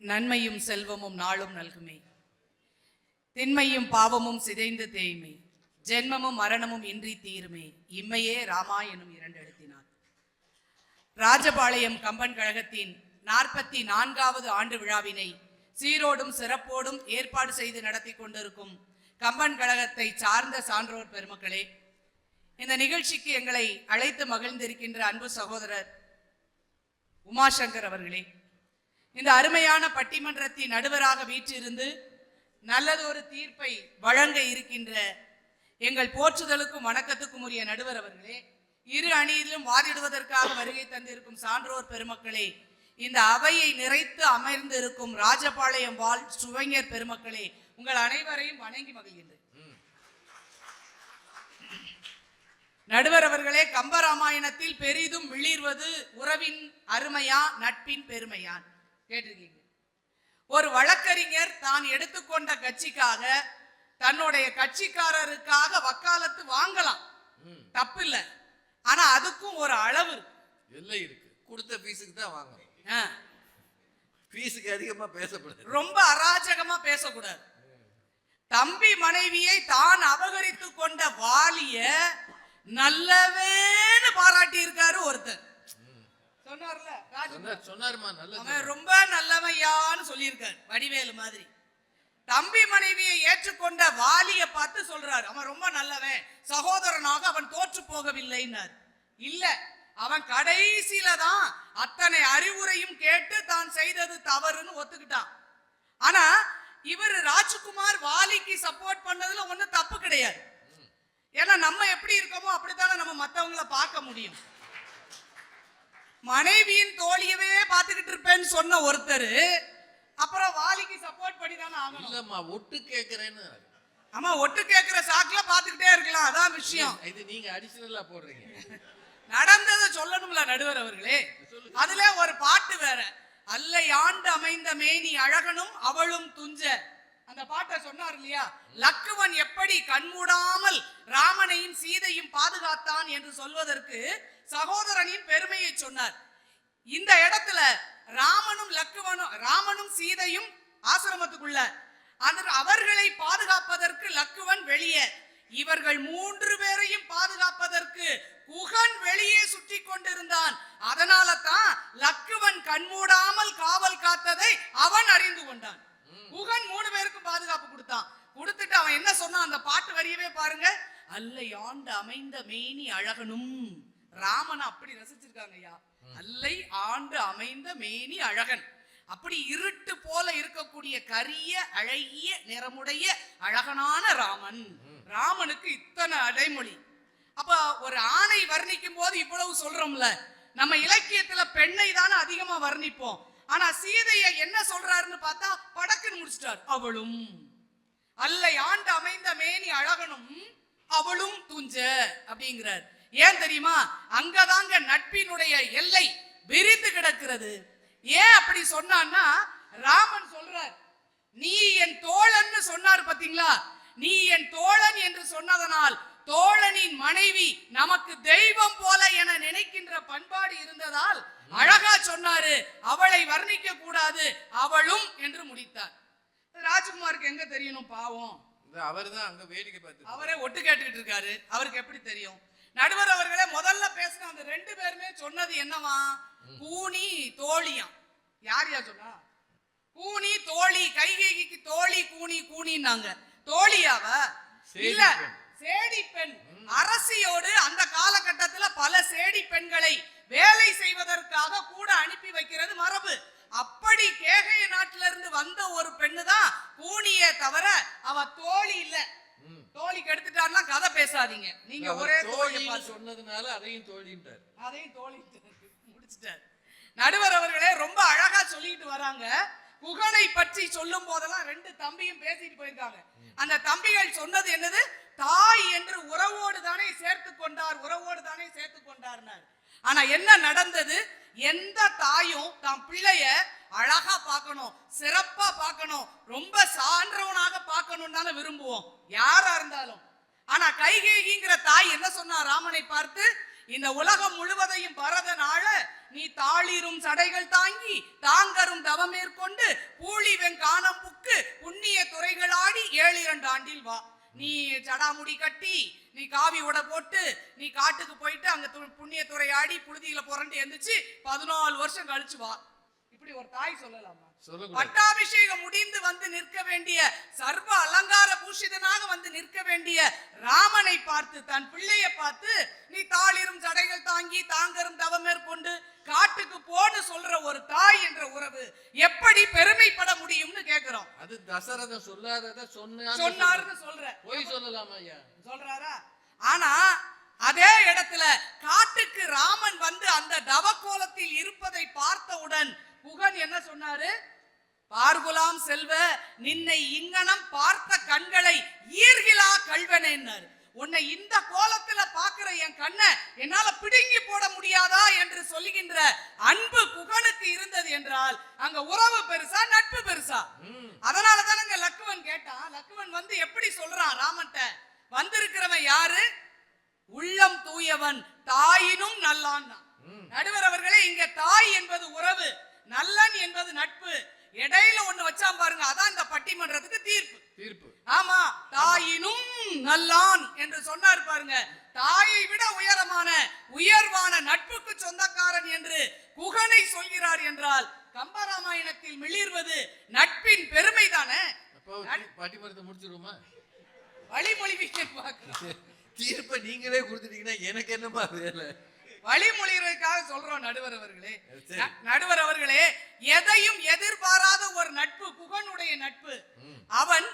நன்மையும் செல்வமும் நாளும் நல்குமே. திண்மையும் பாவமும் சிதைந்து தேய்மை. ஜென்மமும் மரணமும் இன்றி தீருமே. இம்மையே ராமா எனும் இரண்டு எழுத்தினார் ராஜபாளையம் கம்பன் கழகத்தின் நாற்பத்தி நான்காவது ஆண்டு விழாவினை சீரோடும் சிறப்போடும் ஏற்பாடு செய்து நடத்தி கொண்டிருக்கும் கம்பன் கழகத்தை சார்ந்த சான்றோர் பெருமக்களே இந்த நிகழ்ச்சிக்கு எங்களை அழைத்து மகிழ்ந்திருக்கின்ற அன்பு சகோதரர் உமாசங்கர் அவர்களே இந்த அருமையான பட்டிமன்றத்தின் நடுவராக வீற்றிருந்து நல்லதொரு தீர்ப்பை வழங்க இருக்கின்ற எங்கள் போற்றுதலுக்கும் வணக்கத்துக்கும் உரிய நடுவர் அவர்களே இரு அணியிலும் வாதிடுவதற்காக வருகை தந்திருக்கும் சான்றோர் பெருமக்களே இந்த அவையை நிறைத்து அமர்ந்திருக்கும் ராஜபாளையம் வாழ் சுவைஞர் பெருமக்களே உங்கள் அனைவரையும் வணங்கி மகிழ்கின்றேன். நடுவர் அவர்களே கம்பராமாயணத்தில் பெரிதும் விளிர்வது உறவின் அருமையா நட்பின் பெருமையான் கேட்டிருக்கீங்க. ஒரு வழக்கறிஞர் தான் எடுத்துக்கொண்ட கட்சிக்காக தன்னுடைய கட்சிக்காரருக்காக வக்காலத்து வாங்கலாம். தப்பில்லை. ஆனா அதுக்கும் ஒரு அளவு. எல்லை இருக்கு. கொடுத்த ஃபீஸுக்கு தான் வாங்கணும். ஆ, ஃபீஸுக்கு அதிகமா பேசப்படுது ரொம்ப அராஜகமா பேசக்கூடாது. தம்பி மனைவியை தான் அபகரித்து கொண்ட வாலிய நல்லவேன்னு பாராட்டி இருக்காரு ஒருத்தர். சொன்னார்ல சொன்னாருமா அவன் ரொம்ப நல்லவையான்னு சொல்லியிருக்காரு வடிவேலு மாதிரி. தம்பி மனைவியை ஏற்றுக்கொண்ட வாலிய பார்த்து சொல்றாரு அவன் ரொம்ப நல்லவன் சகோதரனாக அவன் தோற்று போகவில்லைன்னார். இல்ல அவன் கடைசியில தான் அத்தனை அறிவுரையும் கேட்டு தான் செய்தது தவறுன்னு ஒத்துக்கிட்டான். ஆனா இவர் ராஜ்குமார் வாலிக்கு சப்போர்ட் பண்ணதுல ஒண்ணும் தப்பு கிடையாது. ஏன்னா நம்ம எப்படி இருக்கோமோ அப்படித்தானே நம்ம மத்தவங்கள பார்க்க முடியும். மனைவியின் தோழியவே பார்த்துக்கிட்டு இருப்பேன்னு சொன்ன ஒருத்தர் அப்புறம் வாலிக்கு சப்போர்ட் பண்ணி தானே ஆகணும். இல்லம்மா ஒட்டு கேட்கறேன்னு ஆமா ஒட்டு கேட்கிற சாக்குல பார்த்துக்கிட்டே இருக்கலாம் அதான் விஷயம். இது நீங்க அடிஷனலா போடுறீங்க. நடந்ததை சொல்லணும்ல நடுவர் அவர்களே. அதுல ஒரு பாட்டு வேற. அல்லை ஆண்டு அமைந்த மேனி அழகனும் அவளும் துஞ்ச. அந்த பாட்டை சொன்னார் இல்லையா? லக்குவன் எப்படி கண்மூடாமல் ராமனையும் சீதையும் பாதுகாத்தான் என்று சொல்வதற்கு சகோதரனின் பெருமையை சொன்னார். இந்த இடத்துல ராமனும் லக்குவனும் ராமனும் சீதையும் ஆசிரமத்துக்குள்ள. அவர்களை பாதுகாப்பதற்கு லக்குவன் வெளியே. இவர்கள் மூன்று பேரையும் பாதுகாப்பதற்கு குகன் வெளியே சுற்றி கொண்டிருந்தான். அதனால தான் லக்குவன் கண்மூடாமல் காவல் காத்ததை அவன் அறிந்து கொண்டான். குகன் மூணு பேருக்கும் பாதுகாப்பு கொடுத்தான். கொடுத்துட்டு அவன் என்ன சொன்னான்? அந்த பாட்டு வரியவே பாருங்க. அல்லை ஆண்டு அமைந்த மேனி அழகனும். ராமனை அப்படி ரசிச்சிருக்காங்க ஐயா அல்லை ஆண்டு அமைந்த மேனி அழகன். அப்படி இருட்டு போல இருக்கக்கூடிய கரிய அழகிய நிறமுடைய அழகனான ராமன். ராமனுக்கு இத்தனை அடைமொழி. அப்ப ஒரு ஆணை வர்ணிக்கும் போது இவ்வளவு சொல்றோம்ல. நம்ம இலக்கியத்துல பெண்ணை தானே அதிகமா வர்ணிப்போம். ஆனா சீதைய என்ன சொல்றாருன்னு பார்த்தா படக்குன்னு முடிச்சிட்டார். அவளும். அல்லை ஆண்டு அமைந்த மேனி அழகனும் அவளும் துஞ்ச அப்படிங்கிறார். ஏன் தெரியுமா? அங்கதாங்க நட்பினுடைய எல்லை விரிந்து கிடக்கிறது. ஏன் அப்படி சொன்னான்னா ராமன் சொல்றார் நீ என் தோழன்னு சொன்னார் பாத்தீங்களா நீ என் தோழன் என்று சொன்னதனால் தோழனின் மனைவி நமக்கு தெய்வம் போல என நினைக்கின்ற பண்பாடு இருந்ததால் அழகா சொன்னாரு. அவளை வர்ணிக்க கூடாது அவளும் என்று முடித்தார். ராஜ்குமாருக்கு எங்க தெரியணும் பாவம்? அவர் தான் அங்க வேடிக்கை பார்த்து அவரே ஒட்டு கேட்டுக்கிட்டு இருக்காரு. அவருக்கு எப்படி தெரியும்? நடுவர் அவர்களே முதல்ல பேசின அந்த ரெண்டு பேருமே சொன்னது என்னவா? கூனி தோழியாம். யார் யார் சொன்னா? கூனி தோழி கைகைக்கு தோழி கூனி கூனின்னாங்க. தோழியாவ? இல்ல. சேடி பெண். அரசியோடு அந்த காலகட்டத்துல பல சேடி பெண்களை வேலை செய்வதற்காக கூட அனுப்பி வைக்கிறது மரபு. அப்படி கேகய நாட்டில இருந்து வந்த ஒரு பெண்ணு தான் கூனியே தவிர அவ தோழி இல்ல. தோழிக்கு எடுத்துட்டாருன்னா கதை பேசாதீங்க. நீங்க ஒரே பார்த்து சொன்னதுனால அதையும் தோழின்றார் அதையும் தோழி முடிச்சிட்டார். நடுவர் அவர்களே ரொம்ப அழகா சொல்லிட்டு வராங்க. குகனை பற்றி சொல்லும் போதெல்லாம் ரெண்டு தம்பியும் பேசிட்டு போயிருக்காங்க. அந்த தம்பிகள் சொன்னது என்னது? தாய் என்று உறவோடு தானே சேர்த்து கொண்டார் உறவோடு தானே சேர்த்து கொண்டார்னார். ஆனா என்ன நடந்தது? எந்த தாயும் தம் பிள்ளைய அழகா பார்க்கணும் சிறப்பா பார்க்கணும் ரொம்ப சான்றவனாக பார்க்கணும் தானே விரும்புவோம். யாரா இருந்தாலும். ஆனா கைகேகிங்கிற தாய் என்ன சொன்னா ராமனை பார்த்து இந்த உலகம் முழுவதையும் பரதன் நீ தாளிரும் சடைகள் தாங்கி தாங்கரும் தவம் மேற்கொண்டு பூழிவெங் காணம் புக்கு புண்ணிய துறைகளாடி ஏழு இரண்டு ஆண்டில் வா. நீ ஜடாமுடி கட்டி நீ காவி உடை போட்டு நீ காட்டுக்கு போயிட்டு அங்க து- புண்ணிய துறையாடி ஆடி புழுதியில புரண்டு எந்திரிச்சு பதினாலு வருஷம் கழிச்சு வா. இப்படி ஒரு தாய் சொல்லலாமா? பட்டாபிஷேகம் முடிந்து வந்து நிற்க வேண்டிய சர்வ அலங்கார பூஷிதனாக வந்து நிற்க வேண்டிய ராமனை பார்த்து தன் பிள்ளையை பார்த்து நீ தாளிரும் சடைகள் தாங்கி தாங்கரும் தவமேற்கொண்டு காட்டுக்கு போன்னு சொல்ற ஒரு தாய் என்ற உறவு எப்படி பெருமைப்பட முடியும்னு கேக்குறோம். அது தசரதன் சொல்லாதத சொன்னான்னு சொன்னாருன்னு சொல்ற. போய் சொல்லலாமா ஐயா? சொல்றாரா? ஆனா அதே இடத்துல காட்டுக்கு ராமன் வந்து அந்த தவக்கோலத்தில் இருப்பதை பார்த்தவுடன் புகன் என்ன சொன்னாரு? பார்குலாம் செல்வ நின்னை இங்கனம் பார்த்த கண்களை ஈர்கிலா கல்வனேன்னாரு உன்னை இந்த கோலத்துல பாக்குற என் கண்ணை என்னால பிடுங்கி போட முடியாதா என்று சொல்லுகின்ற அன்பு புகனுக்கு இருந்தது என்றால் அங்க உறவு பெருசா நட்பு பெருசா? ம். அதனால தானங்க லக்குவன் கேட்டான் லக்குவன் வந்து எப்படி சொல்றான் ராமன்ட்ட? வந்திருக்கிறவன் யாரு? உள்ளம் தூயவன் தாயினும் நல்லான். நடுவர் அவர்களே இங்க தாய் என்பது உறவு இடையில ஒண்ணு வச்சான் பாருங்க அதான் இந்த பட்டிமன்றத்துக்கு தீர்ப்பு. தீர்ப்பு. ஆமா தாயினும் நல்லான் என்று சொன்னார் பாருங்க. தாயை விட உயரமான உயர்வான நட்புக்கு சொந்தக்காரன் என்று குகனை சொல்கிறார் என்றால் கம்பராமாயணத்தில் மிளிர்வது நட்பின் பெருமை தானே அப்போ பட்டிமரத்தை முடிச்சிருவோமா? வழிமொழி பார்க்கலாம். தீர்ப்பை நீங்களே கொடுத்துட்டீங்கன்னா எனக்கு என்னமா வேலை? வழிமொழிகளுக்காக சொல்றோம் நடுவர் அவர்களே. நடுவர் அவர்களே எதையும் எதிர்பாராத ஒரு நட்பு குகனுடைய நட்பு. அவன்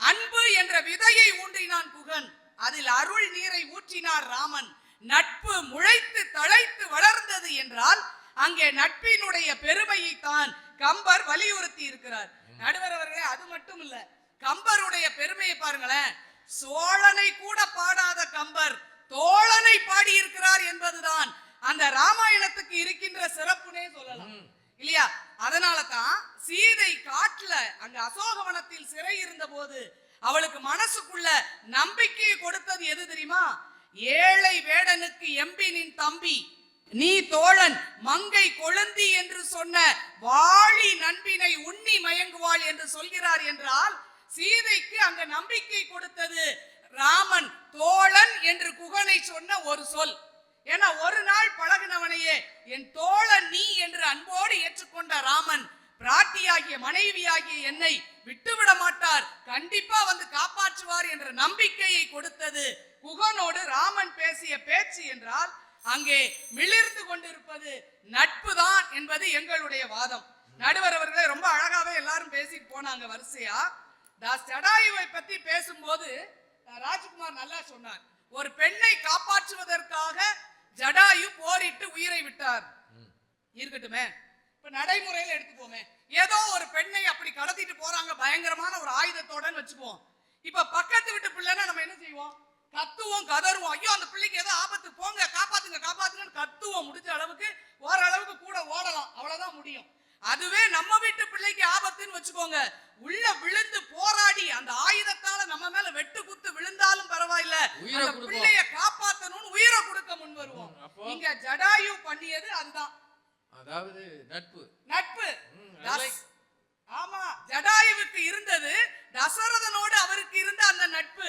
அன்பு என்ற விதையை ஊன்றினான் குகன் அதில் அருள் நீரை ஊற்றினார் ராமன். நட்பு முளைத்து தழைத்து வளர்ந்தது என்றால் அங்கே நட்பினுடைய பெருமையை தான் கம்பர் வலியுறுத்தி இருக்கிறார். நடுவர் அவர்களே அது மட்டும் இல்ல கம்பருடைய பெருமையை பாருங்களேன். சோழனை கூட பாடாத கம்பர் தோழனை பாடி இருக்கிறார் என்பதுதான். அந்த ராமாயணத்துக்கு இருக்கின்ற சிறப்புனே சொல்லலாம். இல்லையா? அதனால தான் சீதை காட்டுல அங்க அசோகவனத்தில் சிறை இருந்த போது அவளுக்கு மனசுக்குள்ள நம்பிக்கையை கொடுத்தது எது தெரியுமா? ஏழை வேடனுக்கு எம்பினின் தம்பி நீ தோழன் மங்கை கொழுந்தி என்று சொன்ன வாழி நண்பினை உண்ணி மயங்குவாள் என்று சொல்கிறார் என்றால் சீதைக்கு அங்க நம்பிக்கை கொடுத்தது ராமன் தோழன் என்று குகனை சொன்ன ஒரு சொல். ஏன்னா ஒரு நாள் பழகினவனையே என் தோழன் நீ என்று அன்போடு ஏற்றுக்கொண்ட ராமன் பிராட்டியாகிய மனைவியாகிய என்னை விட்டுவிட மாட்டார். கண்டிப்பா வந்து காப்பாற்றுவார் என்ற நம்பிக்கையை கொடுத்தது குகனோடு ராமன் பேசிய பேச்சு என்றால் அங்கே மிளிர்ந்து கொண்டிருப்பது நட்பு தான் என்பது எங்களுடைய வாதம். நடுவர் அவர்களே ரொம்ப அழகாவே எல்லாரும் பேசிட்டு போனாங்க வரிசையா. தாஸ் ஜடாயுவை பத்தி பேசும்போது ராஜ்குமார் நல்லா சொன்னார். ஒரு பெண்ணை காப்பாற்றுவதற்காக ஜடாயு போரிட்டு உயிரை விட்டார். இருக்கட்டுமே. இப்ப நடைமுறையில எடுத்துப்போமே ஏதோ ஒரு பெண்ணை அப்படி கடத்திட்டு போறாங்க பயங்கரமான ஒரு ஆயுதத்தோடன்னு வச்சுக்குவோம் இப்ப பக்கத்து வீட்டு பிள்ளைன்னா நம்ம என்ன செய்வோம்? கத்துவோம் கதருவோம் ஐயோ அந்த பிள்ளைக்கு ஏதோ ஆபத்து. போங்க காப்பாத்துங்க காப்பாத்துங்கன்னு கத்துவோம் முடிஞ்ச அளவுக்கு. ஓரளவுக்கு கூட ஓடலாம். அதுவே நம்ம வீட்டு பிள்ளைக்கு ஆபத்துன்னு வச்சுக்கோங்க. உள்ள விழுந்து போராடி அந்த ஆயுதத்தால நம்ம மேல வெட்டு குத்து விழுந்தாலும் பரவாயில்ல. அந்த. பிள்ளைய காப்பாத்தணும்னு உயிரை கொடுக்க முன் வருவோம்? இங்க ஜடாயு பண்ணியது அதுதான். அதாவது நட்பு. நட்பு. ஆமா ஜடாயுவுக்கு இருந்தது தசரதனோடு அவருக்கு இருந்த அந்த நட்பு.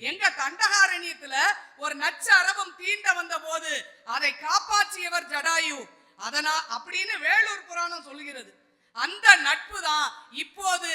எங்க தண்டகாரண்யத்துல ஒரு நச்சு அரபம் தீண்ட வந்த போது அதை காப்பாற்றியவர் ஜடாயு. அதனா அப்படின்னு வேலூர் புராணம் சொல்கிறது அந்த நட்பு தான் இப்போது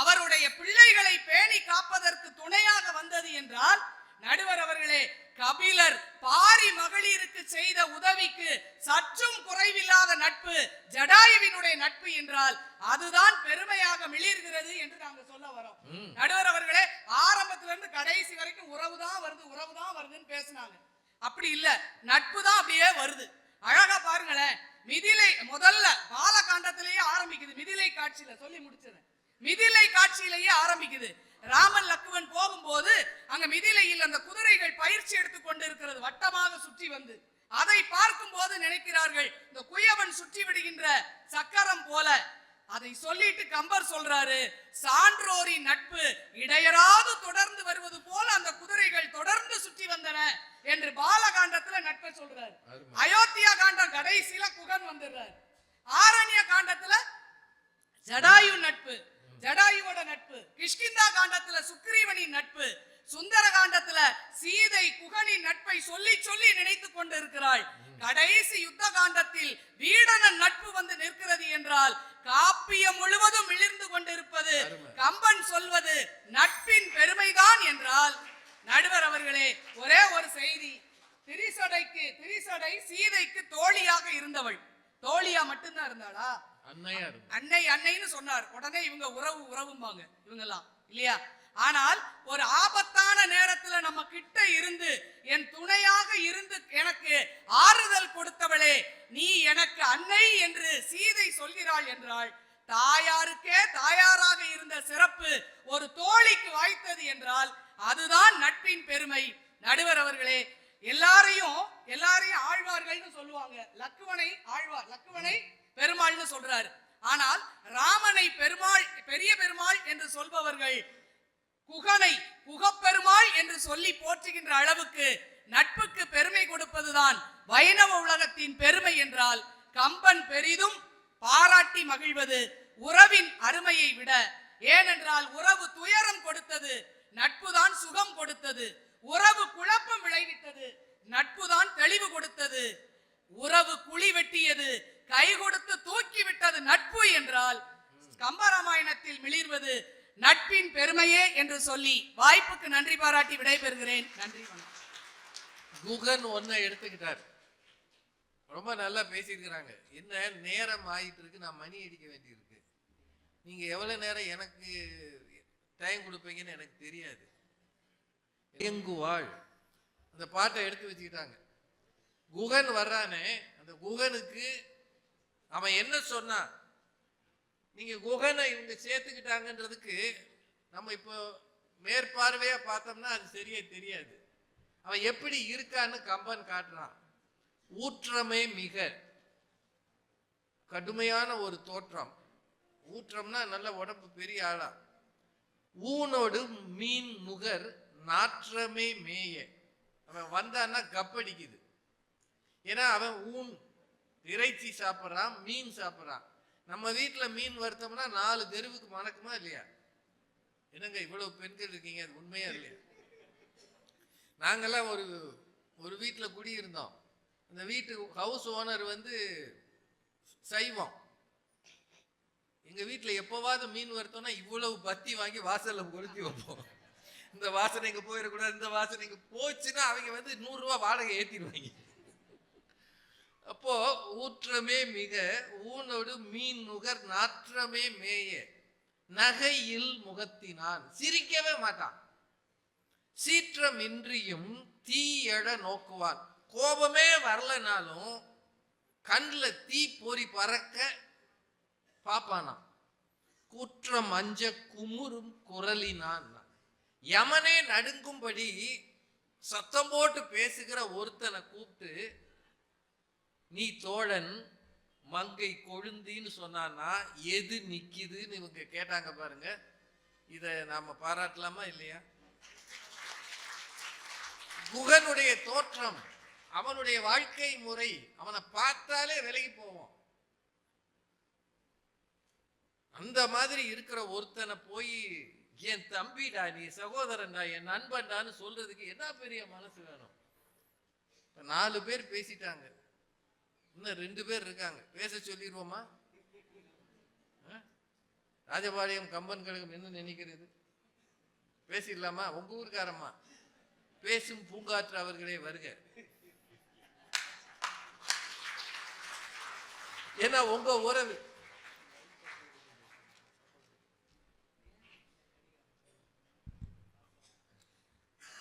அவருடைய பிள்ளைகளை பேணி காப்பதற்கு துணையாக வந்தது என்றால் நடுவர் அவர்களே கபிலர் பாரி மகளிருக்கு செய்த உதவிக்கு சற்றும் குறைவில்லாத நட்பு ஜடாயுவினுடைய நட்பு என்றால் அதுதான் பெருமையாக மிளிர்கிறது என்று நாங்க சொல்ல வரோம். நடுவர் அவர்களே ஆரம்பத்துல இருந்து கடைசி வரைக்கும் உறவு தான் வருது உறவு தான் வருதுன்னு பேசினாங்க. அப்படி இல்ல நட்பு தான் அப்படியே வருது. அழகா பாருங்களேன் மிதிலை முதல்ல பாலகாண்டத்திலேயே ஆரம்பிக்குது. மிதிலை காட்சியில சொல்லி முடிச்சது. மிதிலை காட்சியிலேயே ஆரம்பிக்குது. ராமன் லக்குவன் போகும்போது அங்க மிதிலையில் அந்த குதிரைகள் பயிற்சி எடுத்துக் கொண்டு இருக்கிறது வட்டமாக சுற்றி வந்து அதை பார்க்கும் போது நினைக்கிறார்கள் இந்த குயவன் சுற்றி விடுகின்ற சக்கரம் போல. அதை சொல்லிட்டு கம்பர் சொல்றாரு சான்றோரின் நட்பு இடையராது தொடர்ந்து வருவது போல அந்த குதிரைகள் தொடர்ந்து சுற்றி வந்தன என்று பா நட்பை சொல்றாரு. அயோத்தியா காண்டம் கடைசியில குகன் வந்துடுறாரு. ஆரண்ய காண்டத்துல ஜடாயு நட்பு ஜடாயுவோட நட்பு கிஷ்கிந்தா காண்டத்துல சுக்ரீவனின் நட்பு சுந்தர காண்டத்துல சீதை குகனின் நட்பை சொல்லி சொல்லி நினைத்துக் கொண்டு இருக்கிறாள் கடைசி யுத்த காண்டத்தில் வீடனன் நட்பு வந்து நிற்கிறது என்றால் காப்பியம் முழுவதும் இழிந்து கொண்டிருப்பது. கம்பன் சொல்வது நட்பின் பெருமைதான் என்றால். நடுவர் அவர்களே ஒரே ஒரு செய்தி திரிசடை சீதைக்கு தோழியாக இருந்தவள். தோழியா மட்டும்தான் இருந்தாளா? அன்னையா அன்னை அன்னைன்னு சொன்னார். உடனே இவங்க உறவு உறவும்பாங்க இவங்கெல்லாம் இல்லையா? ஆனால் ஒரு ஆபத்தான நேரத்துல நம்ம கிட்ட இருந்து என் துணையாக இருந்து எனக்கு ஆறுதல் கொடுத்தவளே நீ எனக்கு அன்னை என்று சீதை சொல்கிறாள் என்றாள் தாயாருக்கே தாயாராக இருந்த சிறப்பு ஒரு தோழிக்கு வாய்த்தது என்றால் அதுதான் நட்பின் பெருமை. நடுவர் அவர்களே எல்லாரையும் எல்லாரையும் ஆழ்வார்கள்னு சொல்லுவாங்க. லக்குவனை ஆழ்வார் லக்குவனை பெருமாள்னு சொல்றாரு. ஆனால் ராமனை பெருமாள் பெரிய பெருமாள் என்று சொல்பவர்கள் குகனை குகப்பெருமாள் என்று சொல்லி போற்றுகின்ற அளவுக்கு நட்புக்கு பெருமை கொடுப்பதுதான் வைணவ உலகத்தின் பெருமை என்றால் கம்பன் பெரிதும் பாராட்டி மகிழ்வது உறவின் அருமையை விட. ஏனென்றால் உறவு துயரம் கொடுத்தது நட்புதான் சுகம் கொடுத்தது. உறவு குழப்பம் விளைவித்தது. நட்புதான் தெளிவு கொடுத்தது. உறவு குழி வெட்டியது. கை கொடுத்து தூக்கி விட்டது நட்பு என்றால் கம்பராமாயணத்தில் மிளிர்வது நட்பின் பெருமையே என்று சொல்லி வாய்ப்புக்கு நன்றி பாராட்டி விடைபெறுகிறேன். நன்றி குகன் ஒன்ன எடுத்துக்கிட்டார். ரொம்ப நல்லா பேசியிருக்கிறாங்க. என்ன நேரம் ஆயிட்டு இருக்கு நான் மணி அடிக்க வேண்டியிருக்கு. நீங்க எவ்வளவு நேரம் எனக்கு டைம் கொடுப்பீங்கன்னு எனக்கு தெரியாது. இயங்குவாள் அந்த பாட்டை எடுத்து வச்சுக்கிட்டாங்க. குகன் வர்றானே அந்த குகனுக்கு அவன் என்ன சொன்னான் நீங்கள் குகனை இவங்க சேர்த்துக்கிட்டாங்கன்றதுக்கு நம்ம இப்போ மேற்பார்வையாக பார்த்தோம்னா அது சரியே தெரியாது. அவன் எப்படி இருக்கான்னு கம்பன் காட்டுறான். ஊற்றமே மிக கடுமையான ஒரு தோற்றம். ஊற்றம்னா நல்ல உடம்பு பெரிய ஆளா. ஊனோடு மீன் முகர் நாற்றமே மேய. அவன் வந்தான்னா கப்படிக்குது ஏன்னா அவன் ஊன். இறைச்சி சாப்பிட்றான் மீன் சாப்பிட்றான். நம்ம வீட்டில் மீன் வறுத்தோம்னா நாலு தெருவுக்கு மணக்குமா இல்லையா? என்னங்க இவ்வளோ பெண்கள் இருக்கீங்க? அது உண்மையா இல்லையா? நாங்கள்லாம் ஒரு ஒரு வீட்டில் குடியிருந்தோம். அந்த வீட்டு ஹவுஸ் ஓனர் வந்து சைவம். எங்கள் வீட்டில் எப்போவாவது மீன் வறுத்தோம்னா இவ்வளவு பத்தி வாங்கி வாசலில் கொளுத்தி வைப்போம். இந்த வாசனை இங்கே போயிடக்கூடாது இந்த வாசனை இங்கே போச்சுன்னா அவங்க வந்து நூறுரூவா வாடகை ஏற்றிடுவாங்க அப்போ ஊற்றமே மிக ஊனோடு மீன் நுகர் நாற்றமே மேய நகையில் முகத்தினான். சிரிக்கவே மாட்டான். சீற்றமின்றியும் தீயழ நோக்குவான். கோபமே வரலனாலும் கண்ணில் தீ பொறி பறக்க பார்ப்பானான் குற்றம் அஞ்ச குமுறும் குரலினான். யமனே நடுங்கும்படி சத்தம் போட்டு பேசுகிற ஒருத்தனை கூப்பிட்டு நீ தோழன் மங்கை கொழுந்தின்னு சொன்னான்னா எது நிற்கிதுன்னு இவங்க கேட்டாங்க பாருங்க. இதை நாம் பாராட்டலாமா இல்லையா? குகனுடைய தோற்றம் அவனுடைய வாழ்க்கை முறை அவனை பார்த்தாலே விலகி போவோம். அந்த மாதிரி இருக்கிற ஒருத்தனை போய் என் தம்பிடா நீ சகோதரன்டா என் நண்பன்டான்னு சொல்றதுக்கு என்ன பெரிய மனசு வேணும்? இப்போ நாலு பேர் பேசிட்டாங்க. இன்னும் ரெண்டு பேர் இருக்காங்க. பேச சொல்லிடுவோமா? ஆ? ராஜபாளையம் கம்பன் கழகம் என்ன நினைக்கிறது? பேசிடலாமா? உங்க ஊருக்காரம்மா. பேசும் பூங்காற்று அவர்களே வருக. ஏன்னா உங்க உறவு